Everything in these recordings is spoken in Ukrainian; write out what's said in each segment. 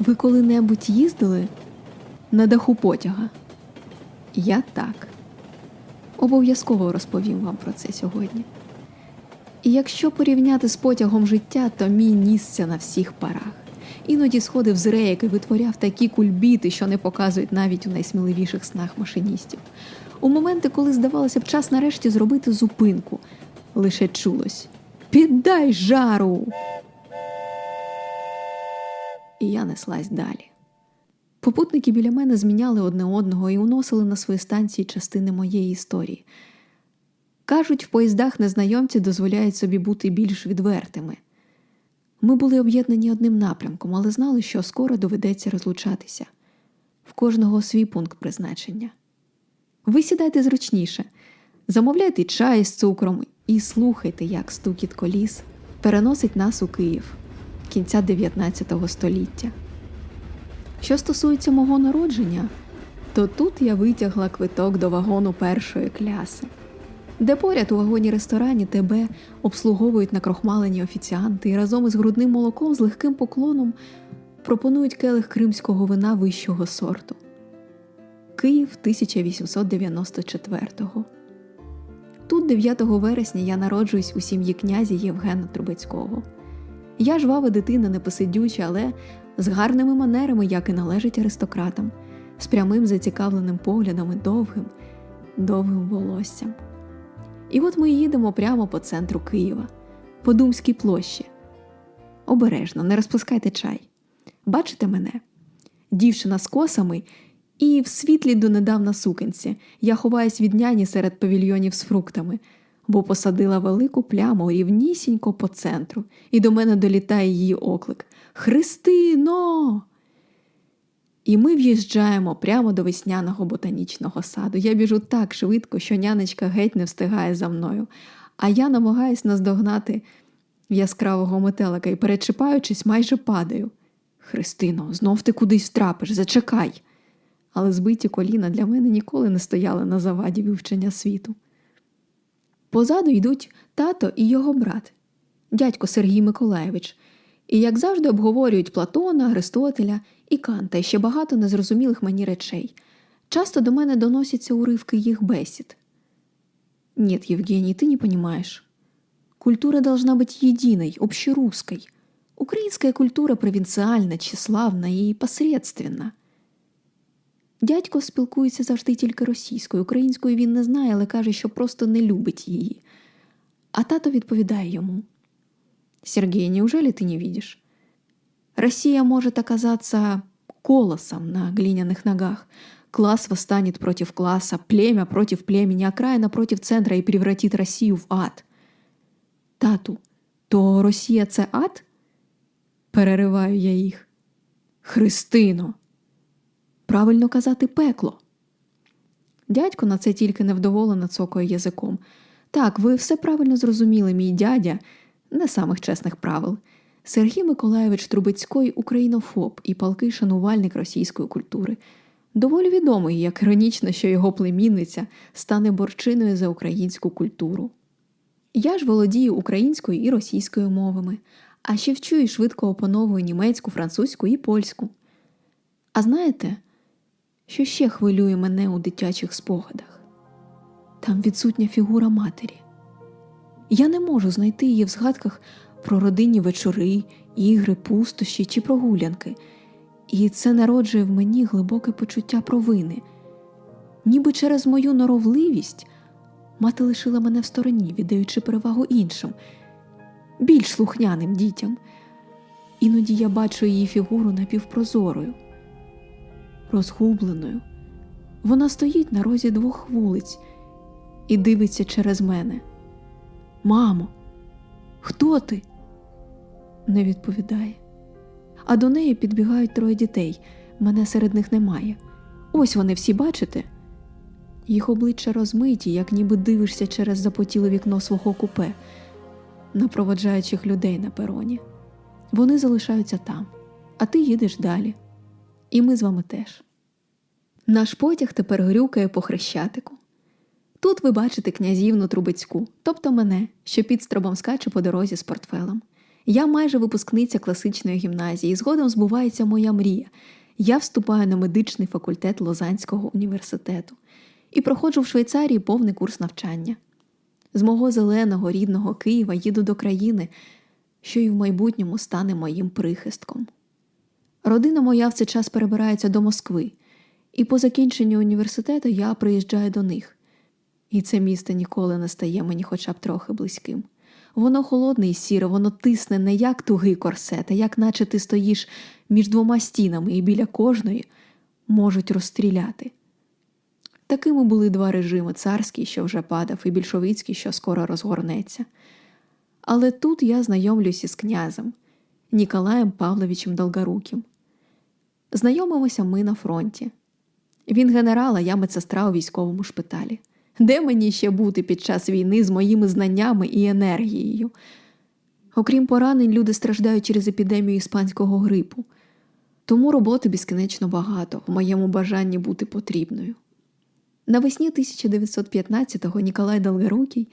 Ви коли-небудь їздили на даху потяга? Я так. Обов'язково розповім вам про це сьогодні. І якщо порівняти з потягом життя, то мій нісся на всіх парах. Іноді сходив з рейок і витворяв такі кульбіти, що не показують навіть у найсміливіших снах машиністів. У моменти, коли здавалося б час нарешті зробити зупинку, лише чулось Піддай жару! І я неслась далі. Попутники біля мене зміняли одне одного і уносили на свої станції частини моєї історії. Кажуть, в поїздах незнайомці дозволяють собі бути більш відвертими. Ми були об'єднані одним напрямком, але знали, що скоро доведеться розлучатися. В кожного свій пункт призначення. Ви сідайте зручніше, замовляйте чай з цукром і слухайте, як стукіт коліс переносить нас у Київ кінця 19 століття. Що стосується мого народження, то тут я витягла квиток до вагону першої кляси, де поряд у вагоні ресторані тебе обслуговують накрохмалені офіціанти і разом із грудним молоком з легким поклоном пропонують келих кримського вина вищого сорту. Київ 1894-го. Тут, 9 вересня, я народжуюсь у сім'ї князя Євгена Трубецького. Я жвава дитина, непосидюча, але з гарними манерами, як і належить аристократам, з прямим зацікавленим поглядом і довгим, довгим волоссям. І от ми їдемо прямо по центру Києва, по Думській площі. Обережно, не розпускайте чай. Бачите мене? Дівчина з косами і в світлі донедавна сукенці. Я ховаюсь від няні серед павільйонів з фруктами, бо посадила велику пляму рівнісінько по центру, і до мене долітає її оклик Христино! І ми в'їжджаємо прямо до весняного ботанічного саду. Я біжу так швидко, що нянечка геть не встигає за мною, а я намагаюсь наздогнати яскравого метелика і, перечіпаючись, майже падаю. Христино, знов ти кудись втрапиш, зачекай. Але збиті коліна для мене ніколи не стояли на заваді вивчення світу. Позаду йдуть тато і його брат, дядько Сергій Миколаєвич, і, як завжди, обговорюють Платона, Аристотеля і Канта і ще багато незрозумілих мені речей. Часто до мене доносяться уривки їх бесід. Нет, Евгений, ты не понимаешь. Культура должна быть единой, общерусской. Украинская культура провинциальна, тщеславна і посредственна. Дядько спілкується завжди тільки російською. Українською він не знає, але каже, що просто не любить її. А тато відповідає йому: Сергей, неужели ти не видиш? Россия может оказаться колосом на глиняных ногах. Класс восстанет против класса, племя против племени, окраина против центра и превратит Россию в ад. Тату, то Росія це ад? Перериваю я їх. Христино. Правильно казати пекло. Дядько на це тільки невдоволено цокає язиком. Так, ви все правильно зрозуміли, мій дядя, не самих чесних правил. Сергій Миколаєвич Трубецький українофоб і палкий шанувальник російської культури. Доволі відомий, як іронічно, що його племінниця стане борчиною за українську культуру. Я ж володію українською і російською мовами, а ще вчу і швидко опановую німецьку, французьку і польську. А знаєте, що ще хвилює мене у дитячих спогадах? Там відсутня фігура матері. Я не можу знайти її в згадках про родинні вечори, ігри, пустощі чи прогулянки, і це народжує в мені глибоке почуття провини. Ніби через мою норовливість мати лишила мене в стороні, віддаючи перевагу іншим, більш слухняним дітям. Іноді я бачу її фігуру напівпрозорою, розгубленою. Вона стоїть на розі двох вулиць і дивиться через мене. Мамо, хто ти? Не відповідає. А до неї підбігають троє дітей. Мене серед них немає. Ось вони всі бачите. Їх обличчя розмиті, як ніби дивишся через запотіле вікно свого купе, на проводжаючих людей на пероні. Вони залишаються там, а ти їдеш далі. І ми з вами теж. Наш потяг тепер грюкає по хрещатику. Тут ви бачите князівну Трубецьку, тобто мене, що підстрибом скаче по дорозі з портфелем. Я майже випускниця класичної гімназії, згодом збувається моя мрія. Я вступаю на медичний факультет Лозанського університету і проходжу в Швейцарії повний курс навчання. З мого зеленого рідного Києва їду до країни, що і в майбутньому стане моїм прихистком. Родина моя в цей час перебирається до Москви, і по закінченню університету я приїжджаю до них. І це місто ніколи не стає мені хоча б трохи близьким. Воно холодне і сіре, воно тисне не як тугий корсет, а як наче ти стоїш між двома стінами і біля кожної можуть розстріляти. Такими були два режими царський, що вже падав, і більшовицький, що скоро розгорнеться. Але тут я знайомлюсь із князем Ніколаєм Павловичем Долгоруким. Знайомимося ми на фронті. Він генерал, а я медсестра у військовому шпиталі. Де мені ще бути під час війни з моїми знаннями і енергією? Окрім поранень, люди страждають через епідемію іспанського грипу, тому роботи безкінечно багато в моєму бажанні бути потрібною. Навесні 1915-го Ніколай Долгорукий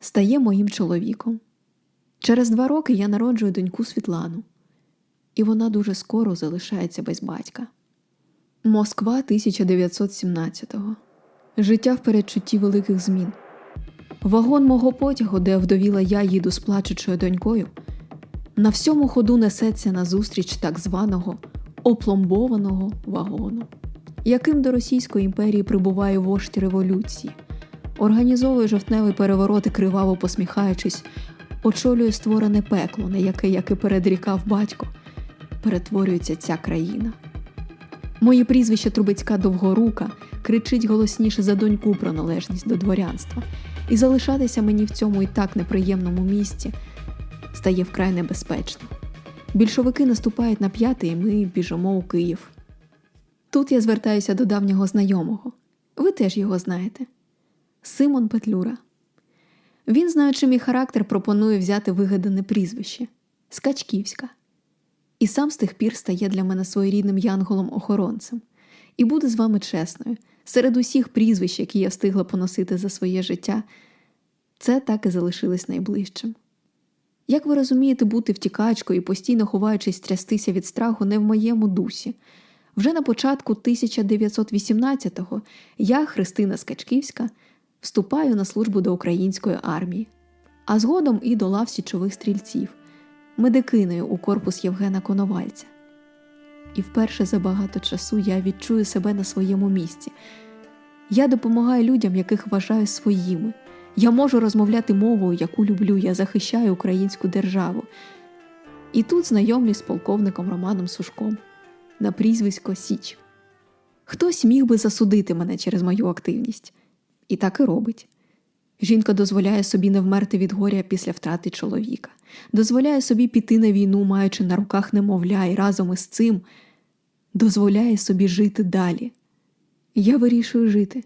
стає моїм чоловіком. Через два роки я народжую доньку Світлану, і вона дуже скоро залишається без батька. Москва 1917-го. Життя в передчутті великих змін. Вагон мого потягу, де вдовіла я їду з плачучою донькою, на всьому ходу несеться назустріч так званого опломбованого вагону, яким до Російської імперії прибуває вождь революції, організовує жовтневий переворот і криваво посміхаючись, очолює створене пекло, на яке, як і передрікав батько, перетворюється ця країна. Моє прізвище Трубецька Довгорука кричить голосніше за доньку про належність до дворянства, і залишатися мені в цьому і так неприємному місці стає вкрай небезпечно. Більшовики наступають на п'ятий, і ми біжимо у Київ. Тут я звертаюся до давнього знайомого. Ви теж його знаєте. Симон Петлюра. Він, знаючи мій характер, пропонує взяти вигадане прізвище Скачківська. І сам з тих пір стає для мене своєрідним янголом-охоронцем. І буде з вами чесною. Серед усіх прізвищ, які я встигла поносити за своє життя, це так і залишилось найближчим. Як ви розумієте, бути втікачкою і постійно ховаючись трястися від страху не в моєму дусі. Вже на початку 1918-го я, Христина Скачківська, вступаю на службу до української армії, а згодом і до лав січових стрільців, медикиною у корпус Євгена Коновальця. І вперше за багато часу я відчую себе на своєму місці. Я допомагаю людям, яких вважаю своїми. Я можу розмовляти мовою, яку люблю, я захищаю українську державу. І тут знайомлюсь з полковником Романом Сушком на прізвисько Січ. Хтось міг би засудити мене через мою активність, і так і робить. Жінка дозволяє собі не вмерти від горя після втрати чоловіка, дозволяє собі піти на війну, маючи на руках немовля, і разом із цим дозволяє собі жити далі. Я вирішую жити.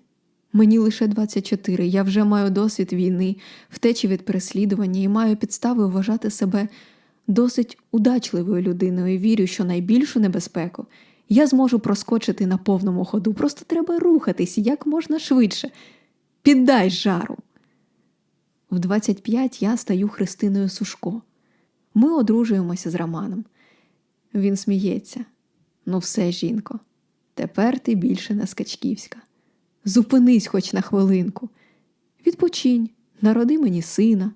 Мені лише 24, я вже маю досвід війни, втечі від переслідування і маю підстави вважати себе досить удачливою людиною вірю, що найбільшу небезпеку я зможу проскочити на повному ходу. Просто треба рухатись як можна швидше. Піддай жару. В 25 я стаю Христиною Сушко. Ми одружуємося з Романом. Він сміється. Ну, все, жінко, тепер ти більше не скачківська. Зупинись хоч на хвилинку. Відпочинь, народи мені сина.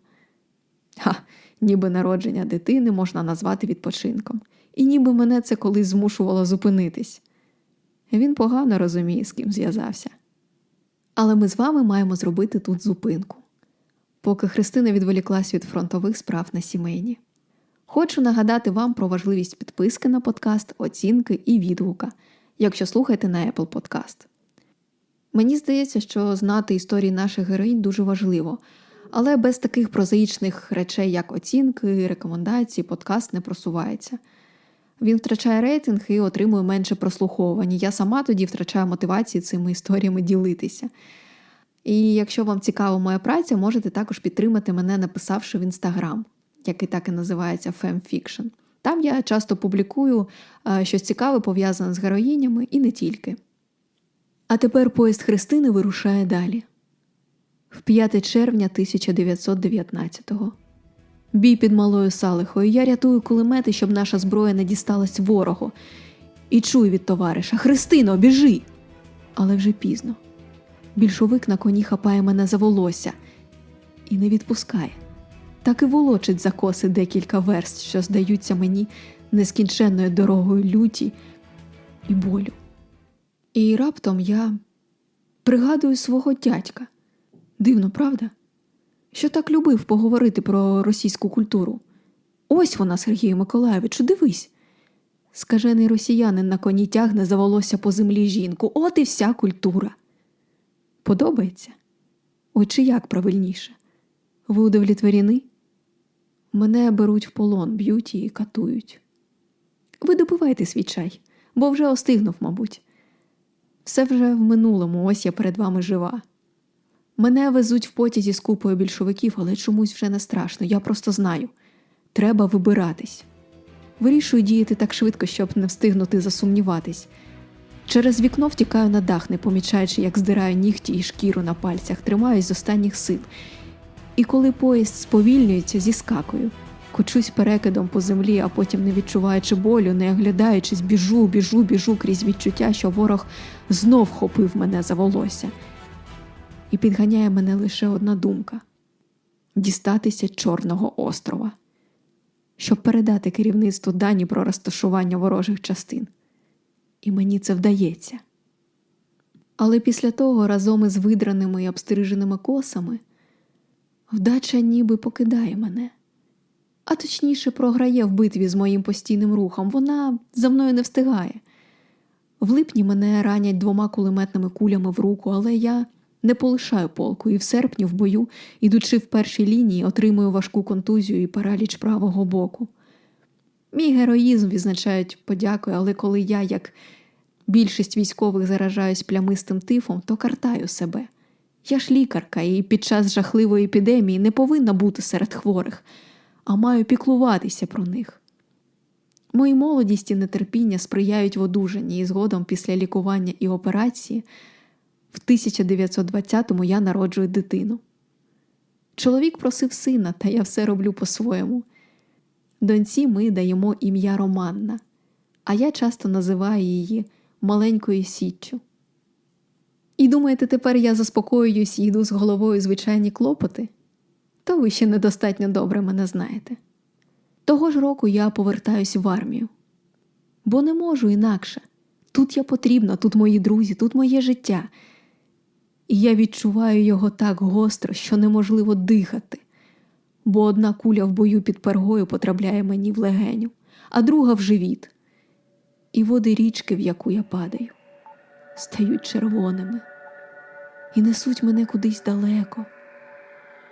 Ха, ніби народження дитини можна назвати відпочинком, і ніби мене це колись змушувало зупинитись. Він погано розуміє, з ким зв'язався. Але ми з вами маємо зробити тут зупинку поки Христина відволіклась від фронтових справ на сімейні. Хочу нагадати вам про важливість підписки на подкаст, оцінки і відгука, якщо слухаєте на Apple Podcast. Мені здається, що знати історії наших героїнь дуже важливо, але без таких прозаїчних речей, як оцінки, рекомендації, подкаст не просувається. Він втрачає рейтинг і отримує менше прослуховування. Я сама тоді втрачаю мотивації цими історіями ділитися. І якщо вам цікава моя праця, можете також підтримати мене, написавши в інстаграм, який так і називається FemFiction. Там я часто публікую е, щось цікаве пов'язане з героїнями і не тільки. А тепер поїзд Христини вирушає далі. В 5 червня 1919-го. Бій під малою салихою. Я рятую кулемети, щоб наша зброя не дісталась ворогу. І чую від товариша Христино, біжи! Але вже пізно. Більшовик на коні хапає мене за волосся і не відпускає. Так і волочить за коси декілька верст, що здаються мені нескінченною дорогою люті і болю. І раптом я пригадую свого дядька. Дивно, правда? Що так любив поговорити про російську культуру. Ось вона, Сергію Миколаєвичу, дивись. Скажений росіянин на коні тягне за волосся по землі жінку. От і вся культура. Подобається? Ой, чи як правильніше? Ви удовлетворені? Мене беруть в полон, б'ють і катують. Ви допивайте свій чай, бо вже остигнув, мабуть. Все вже в минулому, ось я перед вами жива. Мене везуть в потязі з купою більшовиків, але чомусь вже не страшно. Я просто знаю. Треба вибиратись. Вирішую діяти так швидко, щоб не встигнути засумніватись. Через вікно втікаю на дах, не помічаючи, як здираю нігті і шкіру на пальцях, тримаюсь з останніх сил. І коли поїзд сповільнюється, зіскакую. Кочусь перекидом по землі, а потім, не відчуваючи болю, не оглядаючись, біжу, біжу, біжу крізь відчуття, що ворог знов хопив мене за волосся. І підганяє мене лише одна думка дістатися Чорного острова, щоб передати керівництву дані про розташування ворожих частин. І мені це вдається. Але після того, разом із видраними і обстриженими косами, вдача ніби покидає мене, а точніше програє в битві з моїм постійним рухом. Вона за мною не встигає. В липні мене ранять двома кулеметними кулями в руку, але я не полишаю полку і в серпні в бою, ідучи в першій лінії, отримую важку контузію і параліч правого боку. Мій героїзм відзначають подякою, але коли я, як більшість військових, заражаюсь плямистим тифом, то картаю себе. Я ж лікарка і під час жахливої епідемії не повинна бути серед хворих, а маю піклуватися про них. Мої молодість і нетерпіння сприяють в одужанні і згодом після лікування і операції в 1920-му я народжую дитину. Чоловік просив сина, та я все роблю по-своєму. Доньці ми даємо ім'я Романна, а я часто називаю її маленькою січчю. І думаєте, тепер я заспокоююсь і йду з головою звичайні клопоти? То ви ще недостатньо добре мене знаєте. Того ж року я повертаюсь в армію, бо не можу інакше. Тут я потрібна, тут мої друзі, тут моє життя. І я відчуваю його так гостро, що неможливо дихати, бо одна куля в бою під пергою потрапляє мені в легеню, а друга в живіт. І води річки, в яку я падаю, стають червоними і несуть мене кудись далеко,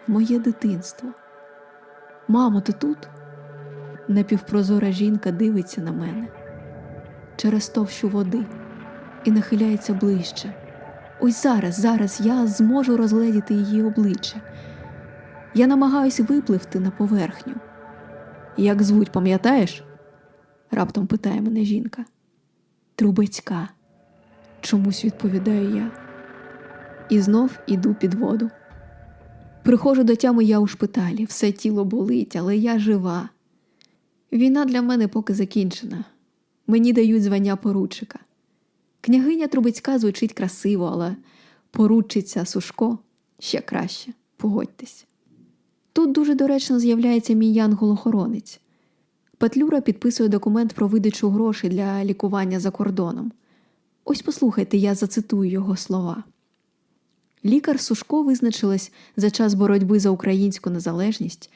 в моє дитинство. Мамо, ти тут? Напівпрозора жінка дивиться на мене через товщу води і нахиляється ближче. Ось зараз, зараз я зможу розгледіти її обличчя. Я намагаюся випливти на поверхню. Як звуть, пам'ятаєш? раптом питає мене жінка. Трубецька, чомусь відповідаю я. І знов іду під воду. Приходжу до тями я у шпиталі, все тіло болить, але я жива. Війна для мене поки закінчена. Мені дають звання поручика. Княгиня Трубецька звучить красиво, але поручиця Сушко ще краще, погодьтесь. Тут дуже доречно з'являється мій янгол-охоронець. Петлюра підписує документ про видачу грошей для лікування за кордоном. Ось послухайте, я зацитую його слова. Лікар Сушко визначилась за час боротьби за українську незалежність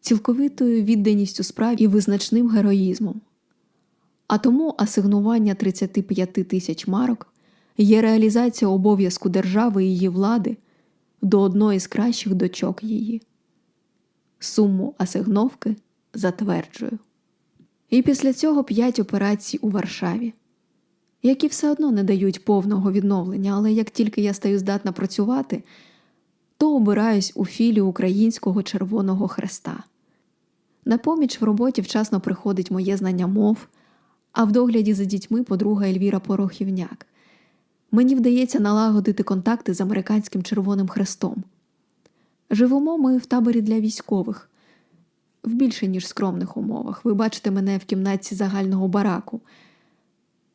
цілковитою відданістю справ і визначним героїзмом. А тому асигнування 35 тисяч марок є реалізація обов'язку держави і її влади до одної з кращих дочок її. Суму асигновки затверджую. І після цього п'ять операцій у Варшаві, які все одно не дають повного відновлення, але як тільки я стаю здатна працювати, то обираюсь у філію Українського Червоного Хреста. На поміч в роботі вчасно приходить моє знання мов а в догляді за дітьми подруга Ельвіра Порохівняк. Мені вдається налагодити контакти з американським Червоним Хрестом. Живемо ми в таборі для військових, в більше ніж скромних умовах. Ви бачите мене в кімнаті загального бараку.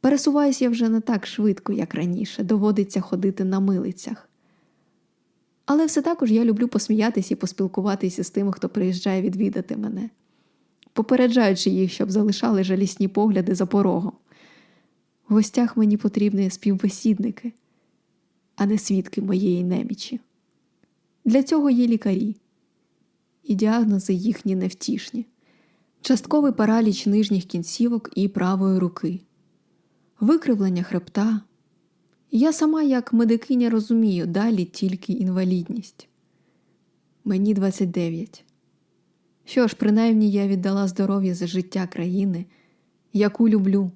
Пересуваюся я вже не так швидко, як раніше, доводиться ходити на милицях. Але все також я люблю посміятися і поспілкуватися з тими, хто приїжджає відвідати мене, попереджаючи їх, щоб залишали жалісні погляди за порогом. В гостях мені потрібні співбесідники, а не свідки моєї немічі. Для цього є лікарі, і діагнози їхні невтішні, частковий параліч нижніх кінцівок і правої руки, викривлення хребта. Я сама, як медикиня, розумію далі тільки інвалідність. Мені 29. Що ж, принаймні я віддала здоров'я за життя країни, яку люблю.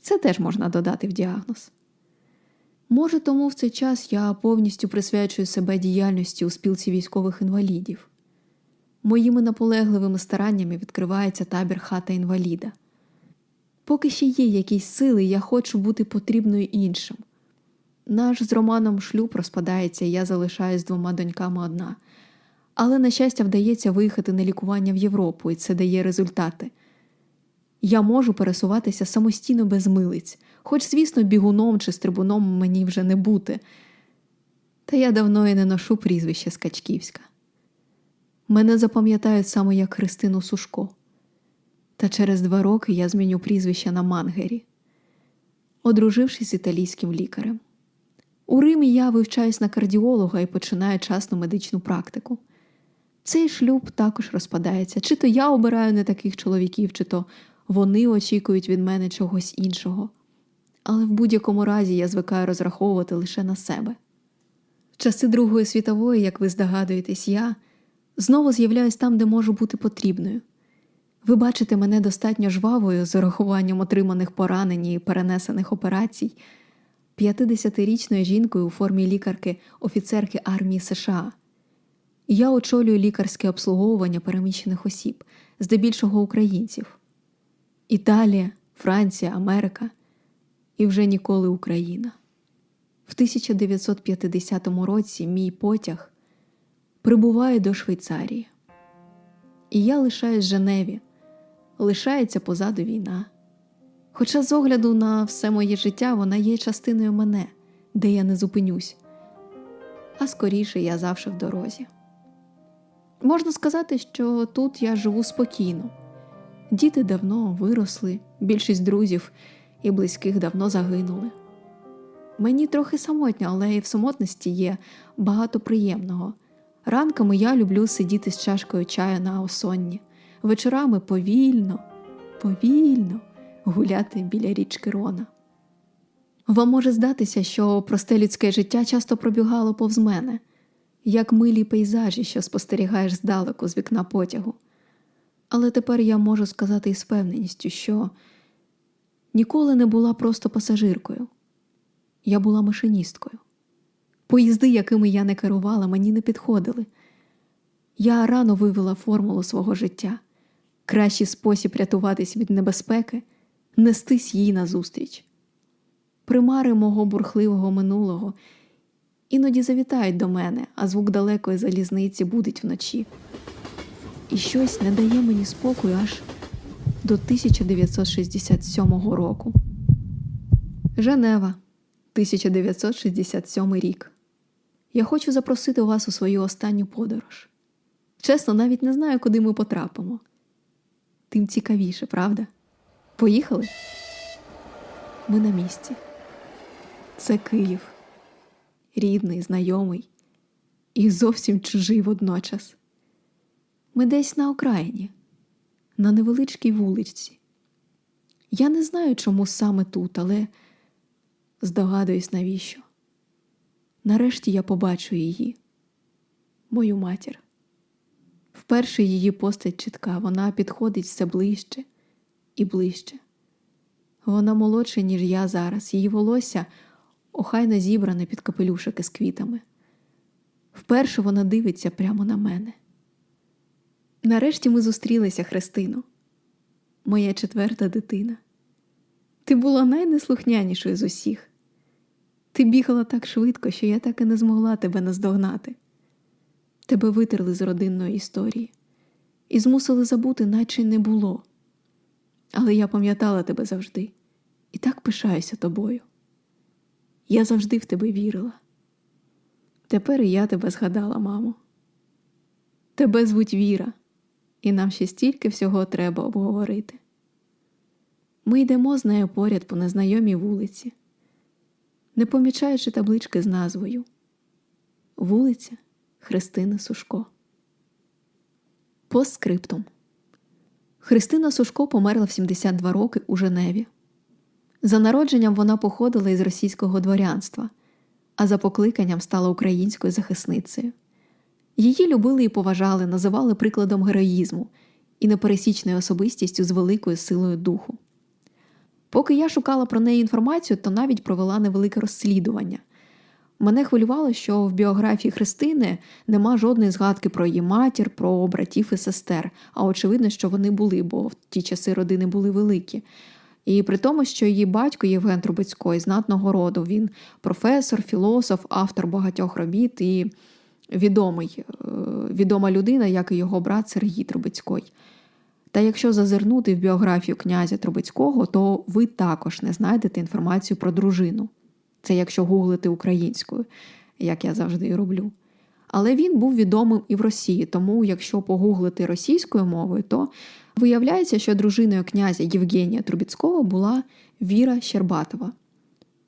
Це теж можна додати в діагноз. Може, тому в цей час я повністю присвячую себе діяльності у спілці військових інвалідів. Моїми наполегливими стараннями відкривається табір хата інваліда. Поки ще є якісь сили, я хочу бути потрібною іншим. Наш з Романом шлюб розпадається, і я залишаюсь з двома доньками одна. Але, на щастя, вдається виїхати на лікування в Європу, і це дає результати. Я можу пересуватися самостійно без милиць, хоч, звісно, бігуном чи стрибуном мені вже не бути. Та я давно і не ношу прізвище Скачківська. Мене запам'ятають саме як Христину Сушко. Та через два роки я зміню прізвище на Мангері, одружившись з італійським лікарем. У Римі я вивчаюсь на кардіолога і починаю частну медичну практику. Цей шлюб також розпадається, чи то я обираю не таких чоловіків, чи то вони очікують від мене чогось іншого. Але в будь-якому разі я звикаю розраховувати лише на себе. В часи Другої світової, як ви здогадуєтесь, я знову з'являюсь там, де можу бути потрібною. Ви бачите мене достатньо жвавою з урахуванням отриманих поранень і перенесених операцій, 50-річною жінкою у формі лікарки офіцерки армії США. Я очолюю лікарське обслуговування переміщених осіб, здебільшого українців. Італія, Франція, Америка і вже ніколи Україна. В 1950 році мій потяг прибуває до Швейцарії. І я лишаюсь Женеві, лишається позаду війна. Хоча, з огляду на все моє життя, вона є частиною мене, де я не зупинюсь, а скоріше я завжди в дорозі. Можна сказати, що тут я живу спокійно. Діти давно виросли, більшість друзів і близьких давно загинули. Мені трохи самотньо, але і в самотності є багато приємного. Ранками я люблю сидіти з чашкою чаю на осонні, вечорами повільно, повільно гуляти біля річки Рона. Вам може здатися, що просте людське життя часто пробігало повз мене, як милі пейзажі, що спостерігаєш здалеку з вікна потягу. Але тепер я можу сказати із певненістю, що ніколи не була просто пасажиркою, я була машиністкою. Поїзди, якими я не керувала, мені не підходили. Я рано вивела формулу свого життя, кращий спосіб рятуватись від небезпеки, нестись їй назустріч. Примари мого бурхливого минулого іноді завітають до мене, а звук далекої залізниці будить вночі. І щось не дає мені спокою аж до 1967 року. Женева, 1967 рік. Я хочу запросити вас у свою останню подорож. Чесно, навіть не знаю, куди ми потрапимо. Тим цікавіше, правда? Поїхали? Ми на місці. Це Київ, рідний, знайомий і зовсім чужий водночас. Ми десь на окраїні, на невеличкій вулиці. Я не знаю, чому саме тут, але здогадуюсь, навіщо. Нарешті я побачу її, мою матір. Вперше її постать чітка, вона підходить все ближче і ближче. Вона молодша, ніж я зараз, її волосся охайно зібране під капелюшики з квітами. Вперше вона дивиться прямо на мене. Нарешті ми зустрілися, Христино, моя четверта дитина. Ти була найнеслухнянішою з усіх. Ти бігала так швидко, що я так і не змогла тебе наздогнати. Тебе витерли з родинної історії. і змусили забути, наче не було. Але я пам'ятала тебе завжди і так пишаюся тобою. Я завжди в тебе вірила. Тепер і я тебе згадала, мамо. Тебе звуть Віра, і нам ще стільки всього треба обговорити. Ми йдемо з нею поряд по незнайомій вулиці, не помічаючи таблички з назвою Вулиця Христини Сушко. Постскриптум. Христина Сушко померла в 72 роки у Женеві. За народженням вона походила із російського дворянства, а за покликанням стала українською захисницею. Її любили і поважали, називали прикладом героїзму і непересічною особистістю з великою силою духу. Поки я шукала про неї інформацію, то навіть провела невелике розслідування. Мене хвилювало, що в біографії Христини нема жодної згадки про її матір, про братів і сестер, а очевидно, що вони були, бо в ті часи родини були великі. І при тому, що її батько Євген Трубецький знатного роду, він професор, філософ, автор багатьох робіт і відомий, е, відома людина, як і його брат Сергій Трубецький. Та якщо зазирнути в біографію князя Трубецького, то ви також не знайдете інформацію про дружину. Це якщо гуглити українською, як я завжди і роблю. Але він був відомим і в Росії, тому якщо погуглити російською мовою, то виявляється, що дружиною князя Євгенія Трубецького була Віра Щербатова.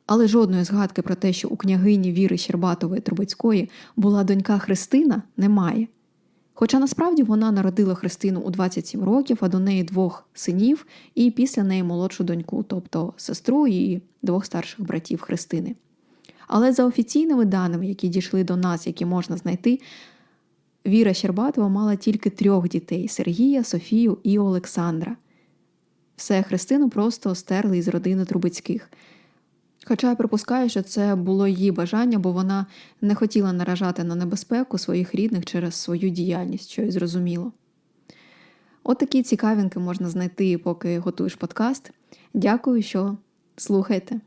Але жодної згадки про те, що у княгині Віри Щербатової Трубецької була донька Христина, немає. Хоча насправді вона народила Христину у 27 років, а до неї двох синів і після неї молодшу доньку, тобто сестру і двох старших братів Христини. Але за офіційними даними, які дійшли до нас, які можна знайти, Віра Щербатова мала тільки трьох дітей Сергія, Софію і Олександра. Все Христину просто стерли із родини Трубецьких. Хоча я припускаю, що це було її бажання, бо вона не хотіла наражати на небезпеку своїх рідних через свою діяльність, що й зрозуміло. От такі цікавинки можна знайти, поки готуєш подкаст. Дякую, що слухаєте.